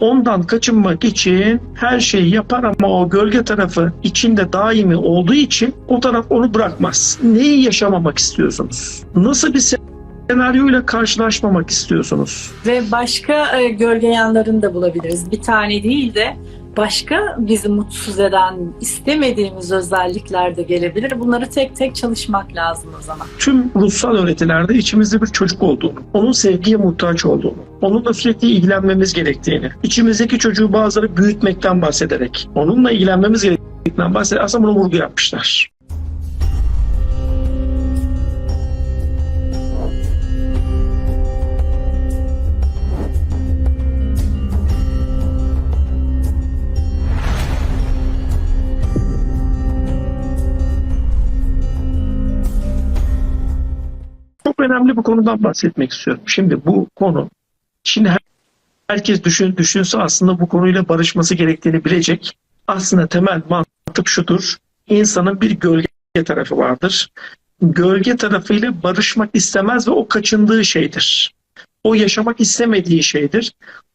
Ondan kaçınmak için her şeyi yapar ama o gölge tarafı içinde daimi olduğu için o taraf onu bırakmaz. Neyi yaşamamak istiyorsunuz? Nasıl bir senaryoyla karşılaşmamak istiyorsunuz? Ve başka e, gölge yanlarını da bulabiliriz. Bir tane değil de başka bizi mutsuz eden, istemediğimiz özellikler de gelebilir. Bunları tek tek çalışmak lazım o zaman. tüm ruhsal öğretilerde içimizde bir çocuk olduğunu, onun sevgiye muhtaç olduğunu, onunla sürekli ilgilenmemiz gerektiğini, içimizdeki çocuğu bazıları büyütmekten bahsederek, onunla ilgilenmemiz gerektiğinden bahsederek aslında bunu vurgu yapmışlar. Çok önemli bir konudan bahsetmek istiyorum. Şimdi bu konu, şimdi her- herkes düşün, düşünse aslında bu konuyla barışması gerektiğini bilecek. Aslında temel mantık şudur. İnsanın bir gölge tarafı vardır. Gölge tarafıyla barışmak istemez ve o kaçındığı şeydir. O yaşamak istemediği şeydir.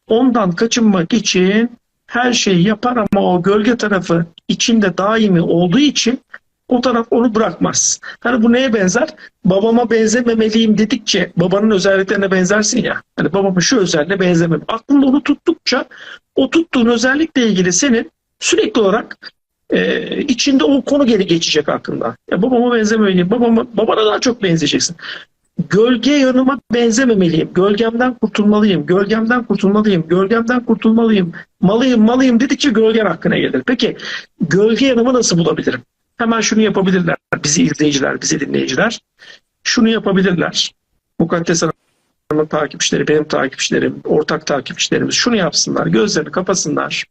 Ondan kaçınmak için her şeyi yapar ama o gölge tarafı içinde daimi olduğu için o taraf onu bırakmaz. Hani bu neye benzer? babama benzememeliyim dedikçe babanın özelliklerine benzersin ya. Hani babamın şu özelliğine benzemem. Aklında onu tuttukça o tuttuğun özellikle ilgili senin sürekli olarak e, içinde o konu geri geçecek aklında. Ya babama benzememeliyim. Babama, babana daha çok benzeyeceksin. Gölge yanıma benzememeliyim. Gölgemden kurtulmalıyım. Gölgemden kurtulmalıyım. Gölgemden kurtulmalıyım. Malıyım malıyım dedikçe gölgen hakkına gelir. Peki gölge yanımı nasıl bulabilirim? Hemen şunu yapabilirler. Bizi izleyiciler, bizi dinleyiciler şunu yapabilirler. Mukaddes Hanım'ın takipçileri, benim takipçilerim, ortak takipçilerimiz şunu yapsınlar. Gözlerini kapasınlar.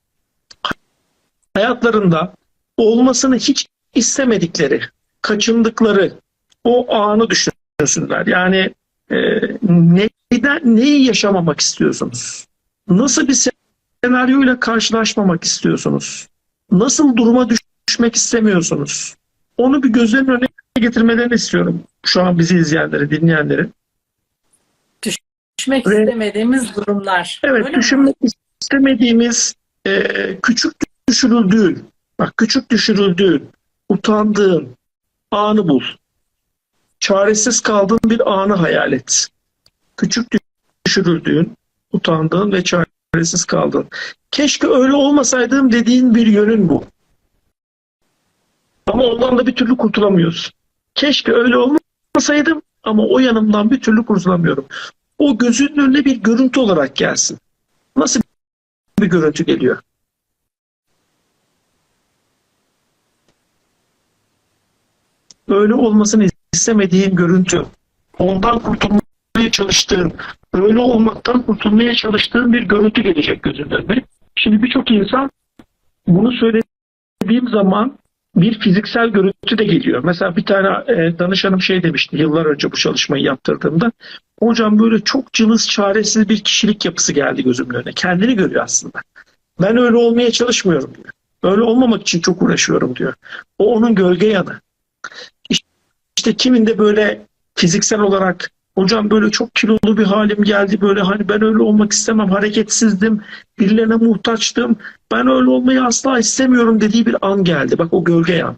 Hayatlarında olmasını hiç istemedikleri, kaçındıkları o anı düşünsünler. Yani e, neyden, neyi yaşamamak istiyorsunuz? Nasıl bir senaryoyla karşılaşmamak istiyorsunuz? Nasıl duruma düşmek istemiyorsunuz? Onu bir gözlerinin önüne getirmelerini istiyorum. Şu an bizi izleyenleri, dinleyenleri. Düşmek Ve- istemediğimiz durumlar. Evet, Öyle mi? düşünmek istemediğimiz e, küçük düşürüldüğün, bak küçük düşürüldüğün, utandığın anı bul. Çaresiz kaldığın bir anı hayal et. Küçük düşürüldüğün, utandığın ve çaresiz kaldığın. Keşke öyle olmasaydım dediğin bir yönün bu. Ama ondan da bir türlü kurtulamıyorsun. Keşke öyle olmasaydım ama o yanımdan bir türlü kurtulamıyorum. O gözünün önüne bir görüntü olarak gelsin. Nasıl bir görüntü geliyor? Öyle olmasını istemediğin görüntü. Ondan kurtulmaya çalıştığın, öyle olmaktan kurtulmaya çalıştığın bir görüntü gelecek gözünün önüne. Şimdi birçok insan bunu söylediğim zaman bir fiziksel görüntü de geliyor. Mesela bir tane e, danışanım şey demişti yıllar önce bu çalışmayı yaptırdığımda. Hocam böyle çok cılız çaresiz bir kişilik yapısı geldi gözümün önüne. Kendini görüyor aslında. Ben öyle olmaya çalışmıyorum diyor. Öyle olmamak için çok uğraşıyorum diyor. O onun gölge yanı. İşte, kiminde böyle fiziksel olarak hocam böyle çok kilolu bir halim geldi böyle hani ben öyle olmak istemem hareketsizdim birilerine muhtaçtım ben öyle olmayı asla istemiyorum dediği bir an geldi. Bak o gölge yan.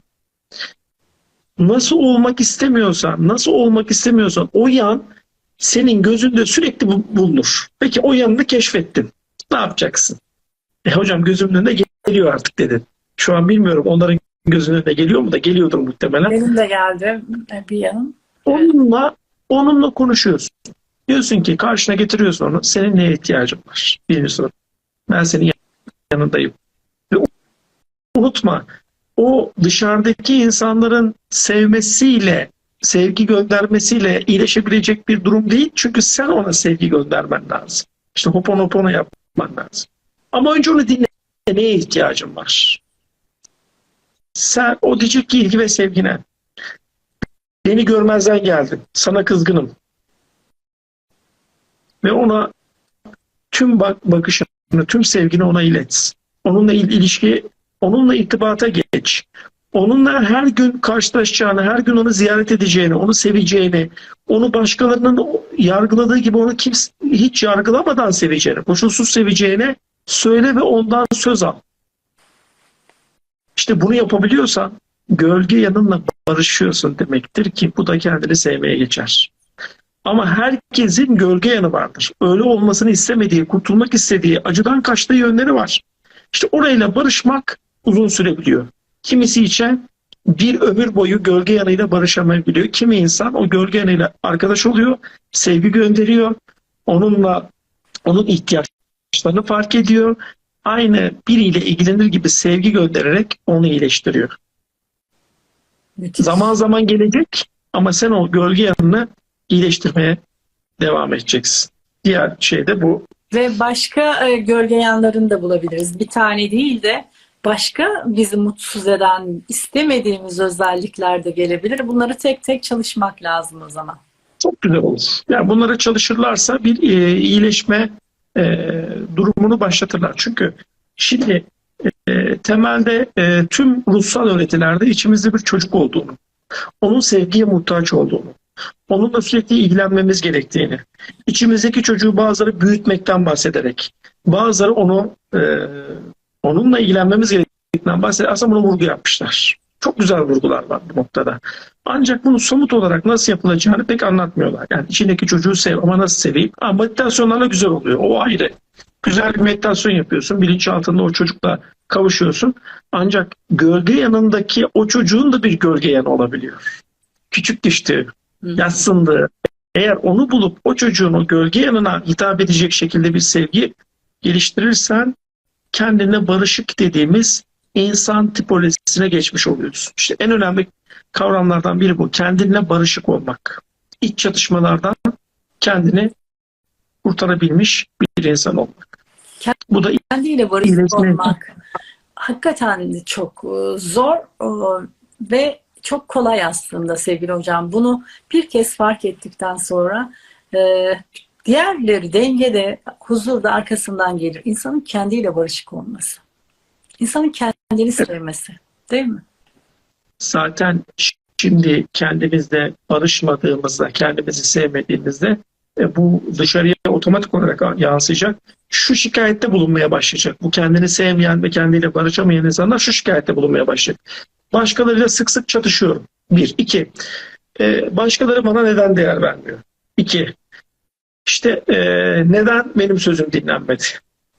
Nasıl olmak istemiyorsan nasıl olmak istemiyorsan o yan senin gözünde sürekli bu- bulunur. Peki o yanını keşfettin. Ne yapacaksın? E hocam gözümün önüne geliyor artık dedin şu an bilmiyorum onların gözünün önüne geliyor mu da geliyordur muhtemelen. Benim de geldi bir yanım. Onunla onunla konuşuyorsun. Diyorsun ki karşına getiriyorsun onu. Senin neye ihtiyacın var? Birinci soru. Ben senin yanındayım. Ve unutma o dışarıdaki insanların sevmesiyle sevgi göndermesiyle iyileşebilecek bir durum değil. Çünkü sen ona sevgi göndermen lazım. İşte hoponopono yapman lazım. Ama önce onu dinle. Neye ihtiyacın var? Sen o diyecek ki ilgi ve sevgine. Beni görmezden geldin. Sana kızgınım. Ve ona tüm bak bakışını, tüm sevgini ona ilet. Onunla il- ilişki, onunla irtibata geç. Onunla her gün karşılaşacağını, her gün onu ziyaret edeceğini, onu seveceğini, onu başkalarının yargıladığı gibi onu kimse hiç yargılamadan seveceğini, koşulsuz seveceğine Söyle ve ondan söz al. İşte bunu yapabiliyorsan gölge yanınla barışıyorsun demektir ki bu da kendini sevmeye geçer. Ama herkesin gölge yanı vardır. Öyle olmasını istemediği, kurtulmak istediği, acıdan kaçtığı yönleri var. İşte orayla barışmak uzun sürebiliyor. Kimisi için bir ömür boyu gölge yanıyla barışamayabiliyor. Kimi insan o gölge yanıyla arkadaş oluyor, sevgi gönderiyor, onunla onun ihtiyaçlarını fark ediyor. Aynı biriyle ilgilenir gibi sevgi göndererek onu iyileştiriyor. Müthiş. Zaman zaman gelecek ama sen o gölge yanını iyileştirmeye devam edeceksin. Diğer şey de bu. Ve başka e, gölge yanlarını da bulabiliriz. Bir tane değil de başka bizi mutsuz eden, istemediğimiz özellikler de gelebilir. Bunları tek tek çalışmak lazım o zaman. Çok güzel olur. Yani bunlara çalışırlarsa bir e, iyileşme e, durumunu başlatırlar. Çünkü şimdi e, temelde e, tüm ruhsal öğretilerde içimizde bir çocuk olduğunu, onun sevgiye muhtaç olduğunu, onunla sürekli ilgilenmemiz gerektiğini, içimizdeki çocuğu bazıları büyütmekten bahsederek, bazıları onu e, onunla ilgilenmemiz gerektiğinden bahsederek aslında bunu vurgu yapmışlar. Çok güzel vurgular var bu noktada. Ancak bunu somut olarak nasıl yapılacağını pek anlatmıyorlar. Yani içindeki çocuğu sev ama nasıl seveyim? Ha, meditasyonlarla güzel oluyor. O ayrı. Güzel bir meditasyon yapıyorsun. Bilinçaltında o çocukla kavuşuyorsun. Ancak gölge yanındaki o çocuğun da bir gölge yanı olabiliyor. Küçük düştü, yatsındı. Eğer onu bulup o çocuğun o gölge yanına hitap edecek şekilde bir sevgi geliştirirsen kendine barışık dediğimiz insan tipolojisine geçmiş oluyorsun. İşte en önemli kavramlardan biri bu. Kendinle barışık olmak. İç çatışmalardan kendini kurtarabilmiş bir insan olmak. Bu da Kendiyle barışık İyileşme. olmak hakikaten çok e, zor e, ve çok kolay aslında sevgili hocam. Bunu bir kez fark ettikten sonra e, diğerleri dengede, huzurda arkasından gelir. İnsanın kendiyle barışık olması. İnsanın kendini sevmesi. Değil mi? zaten şimdi kendimizle barışmadığımızda, kendimizi sevmediğimizde e, bu dışarıya otomatik olarak yansıyacak. Şu şikayette bulunmaya başlayacak. Bu kendini sevmeyen ve kendiyle barışamayan insanlar şu şikayette bulunmaya başlayacak. Başkalarıyla sık sık çatışıyorum. Bir. iki. e, başkaları bana neden değer vermiyor? İki. İşte e, neden benim sözüm dinlenmedi?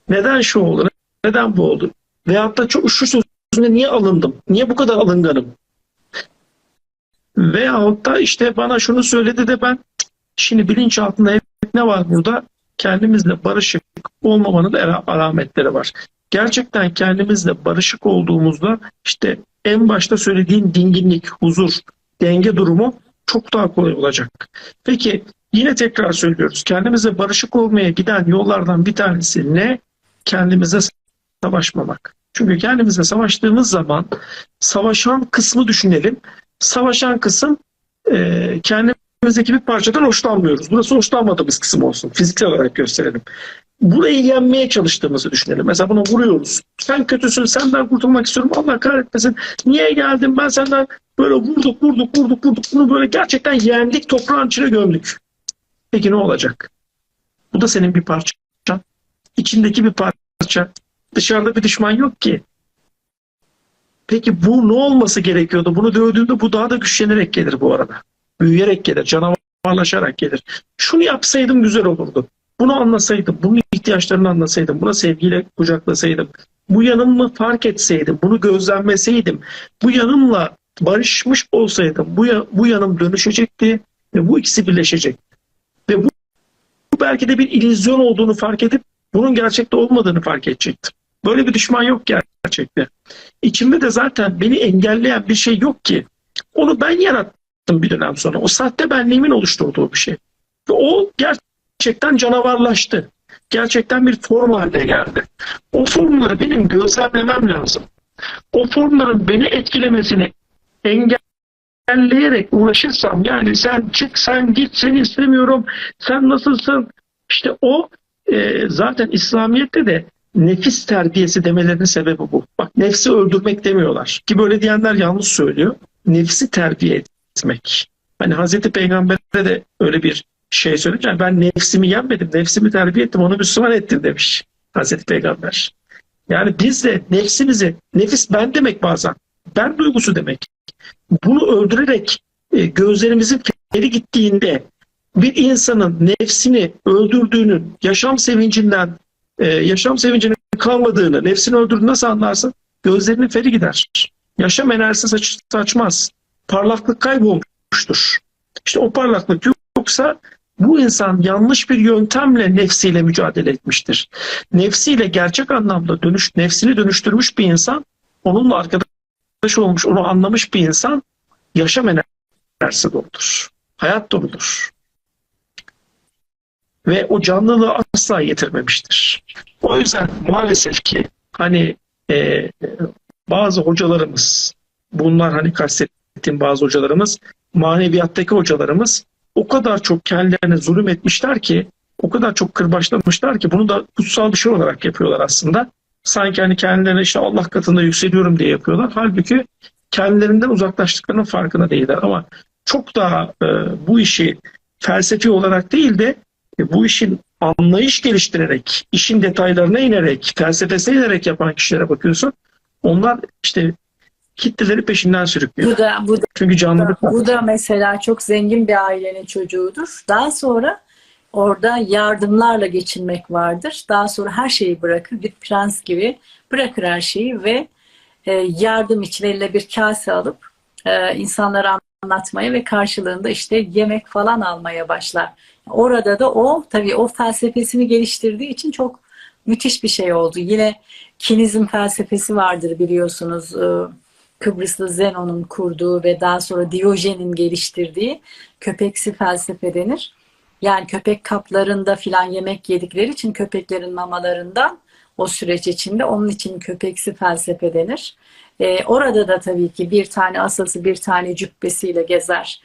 Neden şu oldu? Neden bu oldu? Veyahut da şu, şu sözüne niye alındım? Niye bu kadar alınganım? Veyahut da işte bana şunu söyledi de ben şimdi bilinçaltında hep ne var burada? Kendimizle barışık olmamanın da alametleri var. Gerçekten kendimizle barışık olduğumuzda işte en başta söylediğin dinginlik, huzur, denge durumu çok daha kolay olacak. Peki yine tekrar söylüyoruz. Kendimizle barışık olmaya giden yollardan bir tanesi ne? Kendimize savaşmamak. Çünkü kendimizle savaştığımız zaman savaşan kısmı düşünelim. Savaşan kısım e, kendimizdeki bir parçadan hoşlanmıyoruz. Burası hoşlanmadığımız kısım olsun. Fiziksel olarak gösterelim. Burayı yenmeye çalıştığımızı düşünelim. Mesela buna vuruyoruz. Sen kötüsün, senden kurtulmak istiyorum. Allah kahretmesin. Niye geldin? Ben senden böyle vurduk, vurduk, vurduk, vurduk. Bunu böyle gerçekten yendik, toprağın içine gömdük. Peki ne olacak? Bu da senin bir parçan. İçindeki bir parça. Dışarıda bir düşman yok ki. Peki bu ne olması gerekiyordu? Bunu dövdüğünde bu daha da güçlenerek gelir bu arada. Büyüyerek gelir, canavarlaşarak gelir. Şunu yapsaydım güzel olurdu. Bunu anlasaydım, bunun ihtiyaçlarını anlasaydım, buna sevgiyle kucaklasaydım, bu yanımı fark etseydim, bunu gözlemleseydim, bu yanımla barışmış olsaydım, bu, bu yanım dönüşecekti ve bu ikisi birleşecekti. Ve bu, bu belki de bir illüzyon olduğunu fark edip bunun gerçekte olmadığını fark edecektim. Böyle bir düşman yok gerçekte. İçimde de zaten beni engelleyen bir şey yok ki. Onu ben yarattım bir dönem sonra. O sahte benliğimin oluşturduğu bir şey. Ve o gerçekten canavarlaştı. Gerçekten bir form haline geldi. O formları benim gözlemlemem lazım. O formların beni etkilemesini engelleyerek uğraşırsam yani sen çık sen git seni istemiyorum sen nasılsın işte o e, zaten İslamiyet'te de nefis terbiyesi demelerinin sebebi bu. Bak nefsi öldürmek demiyorlar. Ki böyle diyenler yanlış söylüyor. Nefsi terbiye etmek. Hani Hazreti Peygamber'e de öyle bir şey söylemiş. Yani ben nefsimi yenmedim, nefsimi terbiye ettim, onu Müslüman ettim demiş. Hazreti Peygamber. Yani biz de nefsimizi, nefis ben demek bazen, ben duygusu demek. Bunu öldürerek e, gözlerimizin feri gittiğinde bir insanın nefsini öldürdüğünün yaşam sevincinden, e, yaşam sevincinin kalmadığını, nefsini öldürdüğünü nasıl anlarsın? Gözlerinin feri gider. Yaşam enerjisi saç, saçmaz. Parlaklık kaybolmuştur. İşte o parlaklık yoksa bu insan yanlış bir yöntemle nefsiyle mücadele etmiştir. Nefsiyle gerçek anlamda dönüş, nefsini dönüştürmüş bir insan, onunla arkadaş olmuş, onu anlamış bir insan yaşam enerjisi doludur. Hayat doludur. Ve o canlılığı asla yitirmemiştir. O yüzden maalesef ki hani e, bazı hocalarımız, bunlar hani kastettiğim bazı hocalarımız, maneviyattaki hocalarımız o kadar çok kendilerine zulüm etmişler ki, o kadar çok kırbaçlamışlar ki bunu da kutsal bir şey olarak yapıyorlar aslında. Sanki hani kendilerine işte Allah katında yükseliyorum diye yapıyorlar. Halbuki kendilerinden uzaklaştıklarının farkında değiller. Ama çok daha e, bu işi felsefi olarak değil de e, bu işin anlayış geliştirerek, işin detaylarına inerek, felsefesine inerek yapan kişilere bakıyorsun. Onlar işte kitleleri peşinden sürüklüyor. Bu da bu da Çünkü canlılık var. Bu da mesela çok zengin bir ailenin çocuğudur. Daha sonra orada yardımlarla geçinmek vardır. Daha sonra her şeyi bırakır. Bir prens gibi bırakır her şeyi ve e, yardım için eline bir kase alıp e, insanlara anlatmaya ve karşılığında işte yemek falan almaya başlar. Orada da o tabii o felsefesini geliştirdiği için çok müthiş bir şey oldu. Yine kinizm felsefesi vardır biliyorsunuz. E, Kıbrıslı Zenon'un kurduğu ve daha sonra Diyojen'in geliştirdiği köpeksi felsefe denir. Yani köpek kaplarında filan yemek yedikleri için köpeklerin mamalarından o süreç içinde onun için köpeksi felsefe denir. Ee, orada da tabii ki bir tane asası bir tane cübbesiyle gezer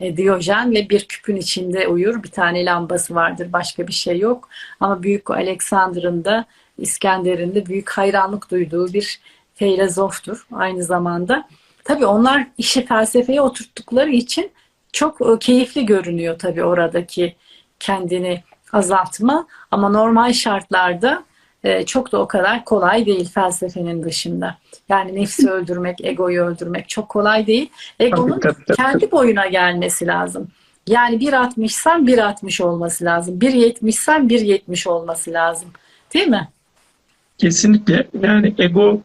e, Diyojen ve bir küpün içinde uyur. Bir tane lambası vardır başka bir şey yok. Ama Büyük Alexander'ın da İskender'in de büyük hayranlık duyduğu bir filozoftur aynı zamanda. Tabii onlar işi felsefeye oturttukları için çok e, keyifli görünüyor tabii oradaki kendini azaltma ama normal şartlarda e, çok da o kadar kolay değil felsefenin dışında. Yani nefsi öldürmek, egoyu öldürmek çok kolay değil. Egonun Tabii, tabii, tabii. kendi boyuna gelmesi lazım. Yani 1.60'san 1.60 olması lazım. 1.70'sen 1.70 olması lazım. Değil mi? Kesinlikle. Yani ego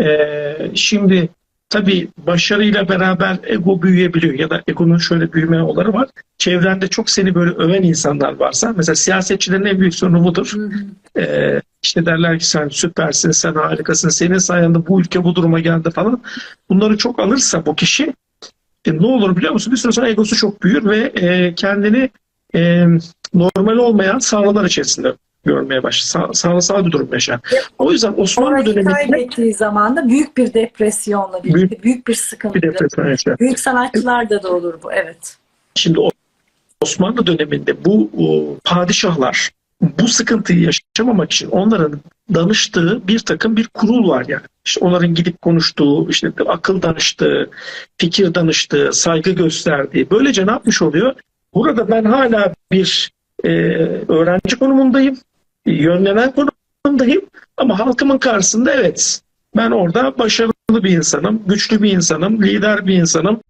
e, şimdi tabii başarıyla beraber ego büyüyebiliyor ya da egonun şöyle büyüme yolları var. Çevrende çok seni böyle öven insanlar varsa mesela siyasetçilerin en büyük sorunu budur. Hı hı. Ee, işte derler ki sen süpersin, sen harikasın, senin sayende bu ülke bu duruma geldi falan. Bunları çok alırsa bu kişi e, ne olur biliyor musun? Bir süre sonra egosu çok büyür ve e, kendini e, normal olmayan sahneler içerisinde görmeye başlar. Sa- sahnesel bir durum yaşar. O yüzden Osmanlı döneminde kaybettiği zaman da büyük bir depresyonla birlikte, büyük, bir sıkıntı. bir depresyon yaşar. Büyük sanatçılarda da olur bu, evet. Şimdi Osmanlı döneminde bu padişahlar bu sıkıntıyı yaşamamak için onların danıştığı bir takım bir kurul var yani. İşte onların gidip konuştuğu, işte akıl danıştığı, fikir danıştığı, saygı gösterdiği. Böylece ne yapmış oluyor? Burada ben hala bir e, öğrenci konumundayım, yönlenen konumundayım ama halkımın karşısında evet ben orada başarılı bir insanım, güçlü bir insanım, lider bir insanım.